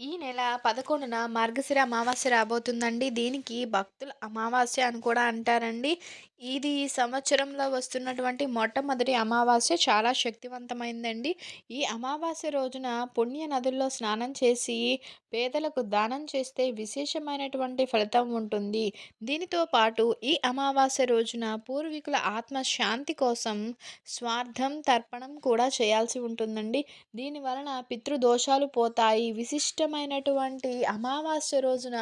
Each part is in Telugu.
ఈ నెల పదకొండున మార్గశిర అమావాస్య రాబోతుందండి. దీనికి భక్తుల అమావాస్య అని కూడా అంటారండి. ఇది సంవత్సరంలో వస్తున్నటువంటి మొట్టమొదటి అమావాస్య చాలా శక్తివంతమైందండి. ఈ అమావాస్య రోజున పుణ్య నదుల్లో స్నానం చేసి పేదలకు దానం చేస్తే విశేషమైనటువంటి ఫలితం ఉంటుంది. దీనితో పాటు ఈ అమావాస్య రోజున పూర్వీకుల ఆత్మ శాంతి కోసం స్వార్థం తర్పణం కూడా చేయాల్సి ఉంటుందండి. దీని వలన పితృదోషాలు పోతాయి. విశిష్ట పవిత్రమైనటువంటి అమావాస్య రోజున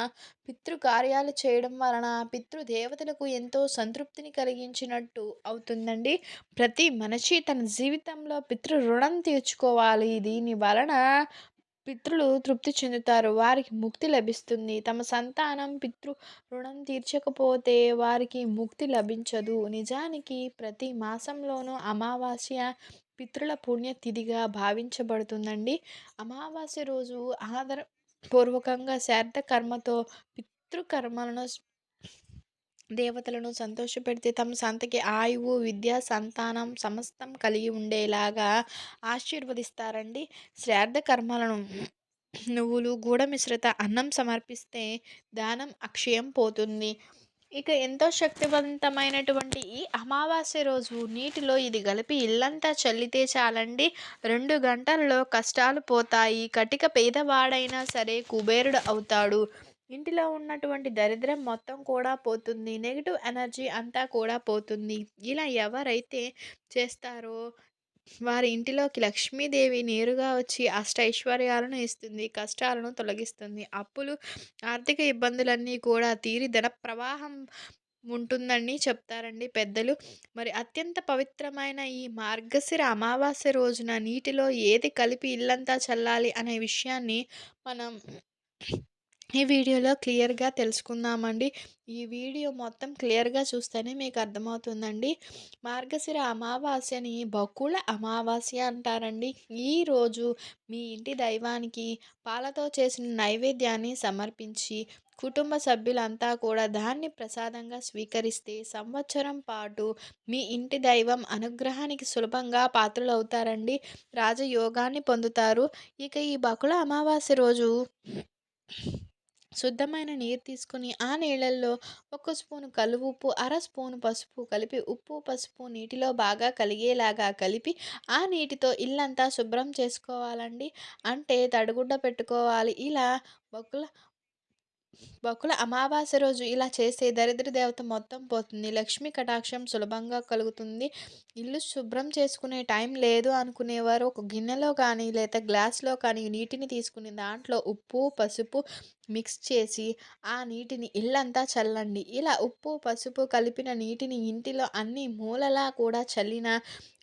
పితృకార్యాలు చేయడం వలన పితృదేవతలకు ఎంతో సంతృప్తిని కలిగించినట్టు అవుతుందండి. ప్రతి మనిషి తన జీవితంలో పితృ రుణం తీర్చుకోవాలి. దీని వలన పితృలు తృప్తి చెందుతారు. వారికి ముక్తి లభిస్తుంది. తమ సంతానం పితృ రుణం తీర్చకపోతే వారికి ముక్తి లభించదు. నిజానికి ప్రతి మాసంలోనూ అమావాస్య పితృల పుణ్యతిథిగా భావించబడుతుందండి. అమావాస్య రోజు ఆదరపూర్వకంగా శ్రాద్ధ కర్మతో పితృకర్మలను దేవతలను సంతోషపెడితే తమ సంతకి ఆయువు, విద్య, సంతానం సమస్తం కలిగి ఉండేలాగా ఆశీర్వదిస్తారండి. శ్రాద్ధ కర్మలను నువ్వులు, గూడ మిశ్రిత అన్నం సమర్పిస్తే దానం అక్షయం పోతుంది. ఇక ఎంతో శక్తివంతమైనటువంటి ఈ అమావాస్య రోజు నీటిలో ఇది కలిపి ఇల్లంతా చల్లితే చాలండి. రెండు గంటల్లో కష్టాలు పోతాయి. కటిక పేదవాడైనా సరే కుబేరుడు అవుతాడు. ఇంటిలో ఉన్నటువంటి దరిద్రం మొత్తం కూడా పోతుంది. నెగిటివ్ ఎనర్జీ అంతా కూడా పోతుంది. ఇలా ఎవరైతే చేస్తారో వారి ఇంటిలోకి లక్ష్మీదేవి నేరుగా వచ్చి అష్టైశ్వర్యాలను ఇస్తుంది. కష్టాలను తొలగిస్తుంది. అప్పులు, ఆర్థిక ఇబ్బందులన్నీ కూడా తీరి ధన ప్రవాహం ఉంటుందని చెప్తారండి పెద్దలు. మరి అత్యంత పవిత్రమైన ఈ మార్గశిర అమావాస్య రోజున నీటిలో ఏది కలిపి ఇల్లంతా చల్లాలి అనే విషయాన్ని మనం ఈ వీడియోలో క్లియర్గా తెలుసుకుందామండి. ఈ వీడియో మొత్తం క్లియర్గా చూస్తేనే మీకు అర్థమవుతుందండి. మార్గశిర అమావాస్యని బకుళ అమావాస్య అంటారండి. ఈరోజు మీ ఇంటి దైవానికి పాలతో చేసిన నైవేద్యాన్ని సమర్పించి కుటుంబ సభ్యులంతా కూడా దాన్ని ప్రసాదంగా స్వీకరిస్తే సంవత్సరం పాటు మీ ఇంటి దైవం అనుగ్రహానికి సులభంగా పాత్రులవుతారండి. రాజయోగాన్ని పొందుతారు. ఇక ఈ బకుళ అమావాస్య రోజు శుద్ధమైన నీరు తీసుకుని ఆ నీళ్ళల్లో ఒక స్పూను కల్లుఉప్పు, అర స్పూను పసుపు కలిపి ఉప్పు, పసుపు నీటిలో బాగా కలిగేలాగా కలిపి ఆ నీటితో ఇల్లంతా శుభ్రం చేసుకోవాలండి. అంటే తడిగుడ్డ పెట్టుకోవాలి. ఇలా బొక్కుల బకుల అమావాస్య రోజు ఇలా చేస్తే దరిద్ర దేవత మొత్తం పోతుంది. లక్ష్మీ కటాక్షం సులభంగా కలుగుతుంది. ఇల్లు శుభ్రం చేసుకునే టైం లేదు అనుకునేవారు ఒక గిన్నెలో కానీ లేదా గ్లాస్లో కానీ నీటిని తీసుకుని దాంట్లో ఉప్పు, పసుపు మిక్స్ చేసి ఆ నీటిని ఇల్లంతా చల్లండి. ఇలా ఉప్పు, పసుపు కలిపిన నీటిని ఇంటిలో అన్ని మూలలా కూడా చల్లినా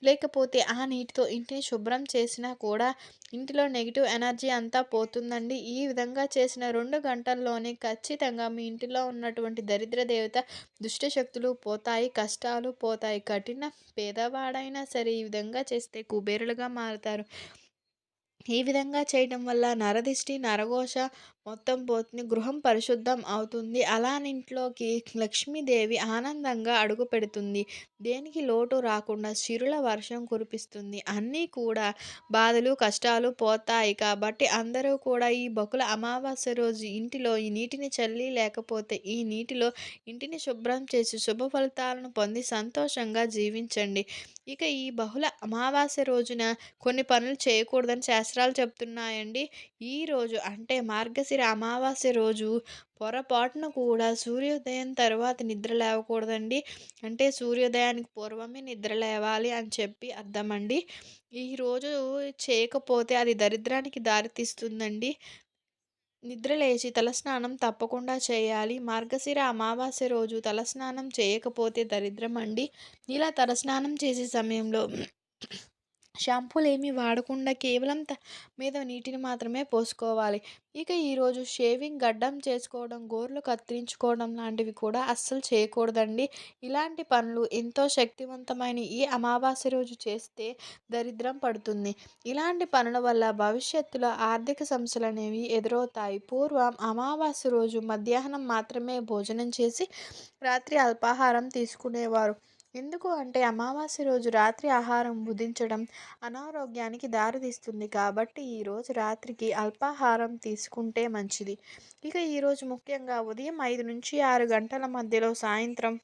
లేకపోతే ఆ నీటితో ఇంటిని శుభ్రం చేసినా కూడా ఇంటిలో నెగిటివ్ ఎనర్జీ అంతా పోతుందండి. ఈ విధంగా చేసిన రెండు గంటల్లోనే ఖచ్చితంగా మీ ఇంటిలో ఉన్నటువంటి దరిద్ర దేవత దుష్ట శక్తులు పోతాయి. కష్టాలు పోతాయి. కఠిన పేదవాడైనా సరే ఈ విధంగా చేస్తే కుబేరులుగా మారుతారు. ఈ విధంగా చేయడం వల్ల నరదిష్టి, నరఘోష మొత్తం పోతుంది. గృహం పరిశుద్ధం అవుతుంది. అలానింట్లోకి లక్ష్మీదేవి ఆనందంగా అడుగుపెడుతుంది. దేనికి లోటు రాకుండా చిరుల వర్షం కురిపిస్తుంది. అన్నీ కూడా బాధలు, కష్టాలు పోతాయి. కాబట్టి అందరూ కూడా ఈ బకుల అమావాస్య రోజు ఇంటిలో ఈ నీటిని చల్లి లేకపోతే ఈ నీటిలో ఇంటిని శుభ్రం చేసి శుభ ఫలితాలను పొంది సంతోషంగా జీవించండి. ఇక ఈ బహుళ అమావాస్య రోజున కొన్ని పనులు చేయకూడదని శాస్త్రాలు చెప్తున్నాయండి. ఈరోజు అంటే మార్గశిర అమావాస్య రోజు పొరపాటున కూడా సూర్యోదయం తర్వాత నిద్ర లేవకూడదండి. అంటే సూర్యోదయానికి పూర్వమే నిద్ర లేవాలి అని చెప్పి అర్థమండి. ఈరోజు చేయకపోతే అది దరిద్రానికి దారితీస్తుందండి. నిద్ర లేచి తలస్నానం తప్పకుండా చేయాలి. మార్గశిర అమావాస్య రోజు తలస్నానం చేయకపోతే దరిద్రం అండి. ఇలా తలస్నానం చేసే సమయంలో షాంపూలేమీ వాడకుండా కేవలం తల మీద నీటిని మాత్రమే పోసుకోవాలి. ఇక ఈరోజు షేవింగ్, గడ్డం చేసుకోవడం, గోర్లు కత్తిరించుకోవడం లాంటివి కూడా అస్సలు చేయకూడదండి. ఇలాంటి పనులు ఎంతో శక్తివంతమైన ఈ అమావాస్య రోజు చేస్తే దరిద్రం పడుతుంది. ఇలాంటి పనుల వల్ల భవిష్యత్తులో ఆర్థిక సమస్యలు అనేవి ఎదురవుతాయి. పూర్వం అమావాస్య రోజు మధ్యాహ్నం మాత్రమే భోజనం చేసి రాత్రి అల్పాహారం తీసుకునేవారు. ఎందుకు అంటే అమావాస్య రోజు రాత్రి ఆహారం భుజించడం అనారోగ్యానికి దారితీస్తుంది కాబట్టి ఈరోజు రాత్రికి అల్పాహారం తీసుకుంటే మంచిది. ఇక ఈరోజు ముఖ్యంగా ఉదయం ఐదు నుంచి ఆరు గంటల మధ్యలో సాయంత్రం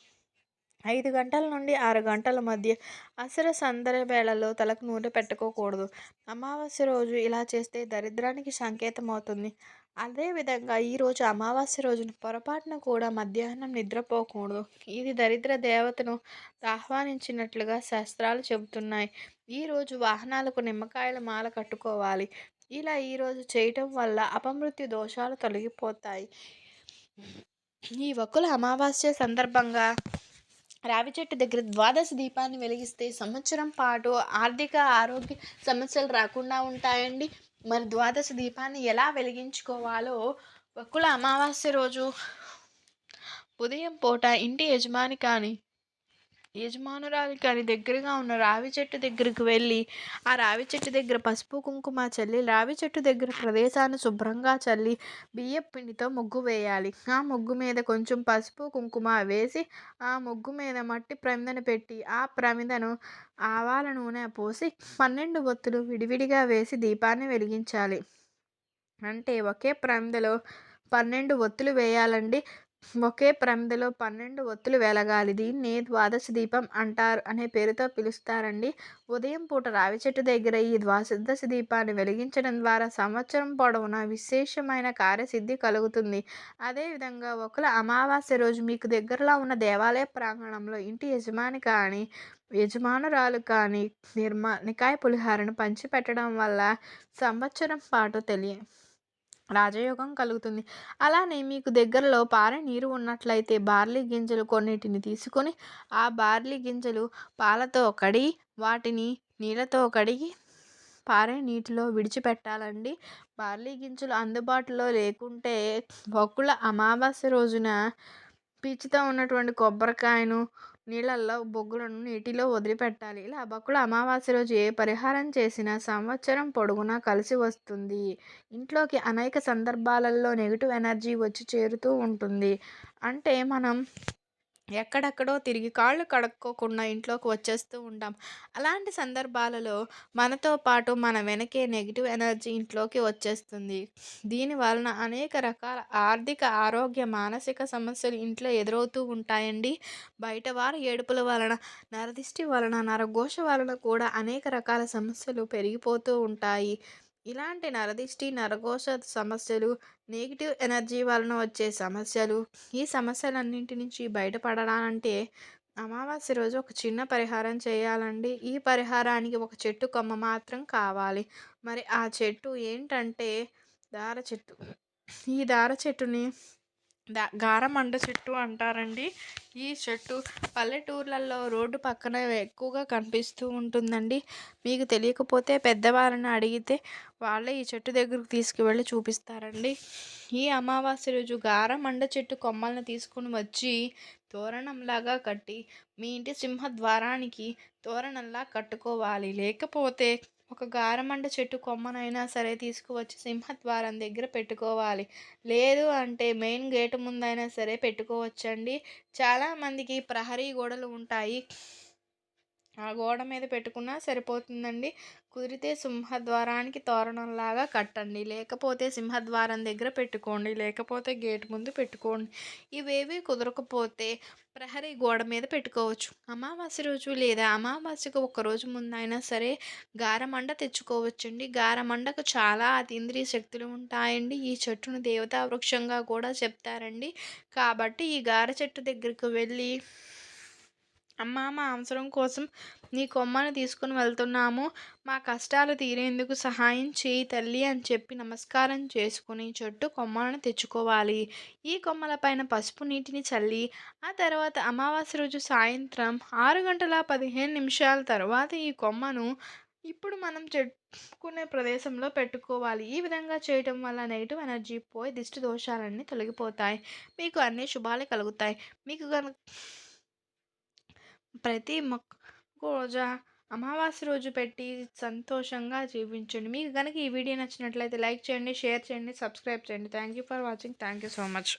ఐదు గంటల నుండి ఆరు గంటల మధ్య అసర సందర వేళలో తలకు నూనె పెట్టుకోకూడదు. అమావాస్య రోజు ఇలా చేస్తే దరిద్రానికి సంకేతం అవుతుంది అదేవిధంగా ఈరోజు అమావాస్య రోజున పొరపాటున కూడా మధ్యాహ్నం నిద్రపోకూడదు. ఇది దరిద్ర దేవతను ఆహ్వానించినట్లుగా శాస్త్రాలు చెబుతున్నాయి. ఈరోజు వాహనాలకు నిమ్మకాయల మాల కట్టుకోవాలి. ఇలా ఈరోజు చేయటం వల్ల అపమృత్యు దోషాలు తొలగిపోతాయి. ఈ వకుల అమావాస్య సందర్భంగా రావి చెట్టు దగ్గర ద్వాదశ దీపాన్ని వెలిగిస్తే సంవత్సరం పాటు ఆర్థిక ఆరోగ్య సమస్యలు రాకుండా ఉంటాయండి. మరి ద్వాదశ దీపాన్ని ఎలా వెలిగించుకోవాలో వక్కుల అమావాస్య రోజు ఉదయం పూట ఇంటి యజమాని కానీ యజమానురాలి కానీ దగ్గరగా ఉన్న రావి చెట్టు దగ్గరికి వెళ్ళి ఆ రావి చెట్టు దగ్గర పసుపు కుంకుమ చల్లి రావి చెట్టు దగ్గర ప్రదేశాన్ని శుభ్రంగా చల్లి బియ్యం పిండితో ముగ్గు వేయాలి. ఆ ముగ్గు మీద కొంచెం పసుపు కుంకుమ వేసి ఆ ముగ్గు మీద మట్టి ప్రమిదను పెట్టి ఆ ప్రమిదను ఆవాల నూనె పోసి పన్నెండు ఒత్తులు విడివిడిగా వేసి దీపాన్ని వెలిగించాలి. అంటే ఒకే ప్రమిదలో పన్నెండు ఒత్తులు వేయాలండి. ఒకే ప్రమిదలో పన్నెండు ఒత్తులు వెలగాలి. దీన్ని ద్వాదశ దీపం అంటారు అనే పేరుతో పిలుస్తారండి. ఉదయం పూట రావి చెట్టు దగ్గర ఈ ద్వాదశ దీపాన్ని వెలిగించడం ద్వారా సంవత్సరం పొడవునా విశేషమైన కార్యసిద్ధి కలుగుతుంది. అదేవిధంగా ఒకల అమావాస్య రోజు మీకు దగ్గరలో ఉన్న దేవాలయ ప్రాంగణంలో ఇంటి యజమాని కానీ యజమానురాలు కానీ నిర్మా నికాయ పులిహారను పంచిపెట్టడం వల్ల సంవత్సరం పాటు తెలియ రాజయోగం కలుగుతుంది. అలానే మీకు దగ్గరలో పారే నీరు ఉన్నట్లయితే బార్లీ గింజలు కొన్నిటిని తీసుకొని ఆ బార్లీ గింజలు పాలతో కడిగి వాటిని నీళ్ళతో కడిగి పారే నీటిలో విడిచిపెట్టాలండి. బార్లీ గింజలు అందుబాటులో లేకుంటే బొక్కుల అమావాస్య రోజున పీచుతో ఉన్నటువంటి కొబ్బరికాయను నీళ్ళల్లో బొగ్గులను నీటిలో వదిలిపెట్టాలి. ఇలా బకుల అమావాస్య రోజు ఏ పరిహారం చేసినా సంవత్సరం పొడుగునా కలిసి వస్తుంది. ఇంట్లోకి అనేక సందర్భాలలో నెగిటివ్ ఎనర్జీ వచ్చి చేరుతూ ఉంటుంది. అంటే మనం ఎక్కడెక్కడో తిరిగి కాళ్ళు కడుక్కోకుండా ఇంట్లోకి వచ్చేస్తూ ఉంటాం. అలాంటి సందర్భాలలో మనతో పాటు మన వెనకే నెగిటివ్ ఎనర్జీ ఇంట్లోకి వచ్చేస్తుంది. దీని వలన అనేక రకాల ఆర్థిక ఆరోగ్య మానసిక సమస్యలు ఇంట్లో ఎదురవుతూ ఉంటాయండి. బయట వారి ఏడుపుల వలన నరదిష్టి వలన నరఘోష వలన కూడా అనేక రకాల సమస్యలు పెరిగిపోతూ ఉంటాయి. ఇలాంటి నరదిష్టి నరఘోష సమస్యలు నెగిటివ్ ఎనర్జీ వలన వచ్చే సమస్యలు ఈ సమస్యలన్నింటి నుంచి బయటపడాలంటే అమావాస్య రోజు ఒక చిన్న పరిహారం చేయాలండి. ఈ పరిహారానికి ఒక చెట్టు కొమ్మ మాత్రం కావాలి. మరి ఆ చెట్టు ఏంటంటే దార చెట్టు. ఈ దార చెట్టుని దా గారమండ చెట్టు అంటారండి. ఈ చెట్టు పల్లెటూర్లలో రోడ్డు పక్కన ఎక్కువగా కనిపిస్తూ ఉంటుందండి. మీకు తెలియకపోతే పెద్దవాళ్ళని అడిగితే వాళ్ళే ఈ చెట్టు దగ్గరకు తీసుకువెళ్ళి చూపిస్తారండి. ఈ అమావాస్య రోజు గారమండ చెట్టు కొమ్మలను తీసుకుని వచ్చి తోరణంలాగా కట్టి మీ ఇంటి సింహద్వారానికి తోరణంలా కట్టుకోవాలి. లేకపోతే ఒక గారమండ చెట్టు కొమ్మనైనా సరే తీసుకువచ్చి సింహద్వారం దగ్గర పెట్టుకోవాలి. లేదు అంటే మెయిన్ గేటు ముందైనా సరే పెట్టుకోవచ్చండి. చాలామందికి ప్రహరీ గోడలు ఉంటాయి. ఆ గోడ మీద పెట్టుకున్నా సరిపోతుందండి. కుదిరితే సింహద్వారానికి తోరణంలాగా కట్టండి. లేకపోతే సింహద్వారం దగ్గర పెట్టుకోండి. లేకపోతే గేట్ ముందు పెట్టుకోండి. ఇవేవి కుదరకపోతే ప్రహరీ గోడ మీద పెట్టుకోవచ్చు. అమావాస్య రోజు లేదా అమావాస్యకు ఒక రోజు ముందైనా సరే గారమండ తెచ్చుకోవచ్చండి. గారమండకు చాలా అతీంద్రియ శక్తులు ఉంటాయండి. ఈ చెట్టును దేవతా వృక్షంగా కూడా చెప్తారండి. కాబట్టి ఈ గార చెట్టు దగ్గరకు వెళ్ళి అమ్మా మా అవసరం కోసం నీ కొమ్మను తీసుకుని వెళ్తున్నాము. మా కష్టాలు తీరేందుకు సహాయం చేయి తల్లి అని చెప్పి నమస్కారం చేసుకుని చెట్టు కొమ్మలను తెచ్చుకోవాలి. ఈ కొమ్మల పైన పసుపు నీటిని చల్లి ఆ తర్వాత అమావాస్య రోజు సాయంత్రం ఆరు గంటల పదిహేను నిమిషాల తర్వాత ఈ కొమ్మను ఇప్పుడు మనం చెప్పుకునే ప్రదేశంలో పెట్టుకోవాలి. ఈ విధంగా చేయటం వల్ల నెగిటివ్ ఎనర్జీ పోయి దిష్టి దోషాలన్నీ తొలగిపోతాయి. మీకు అన్ని శుభాలు కలుగుతాయి. మీకు కనుక ప్రతి మొక్క రోజా అమావాస్య రోజు పెట్టి సంతోషంగా జీవించండి. మీకు కనుక ఈ వీడియో నచ్చినట్లయితే లైక్ చేయండి షేర్ చేయండి సబ్స్క్రైబ్ చేయండి. Thank you for watching thank you so much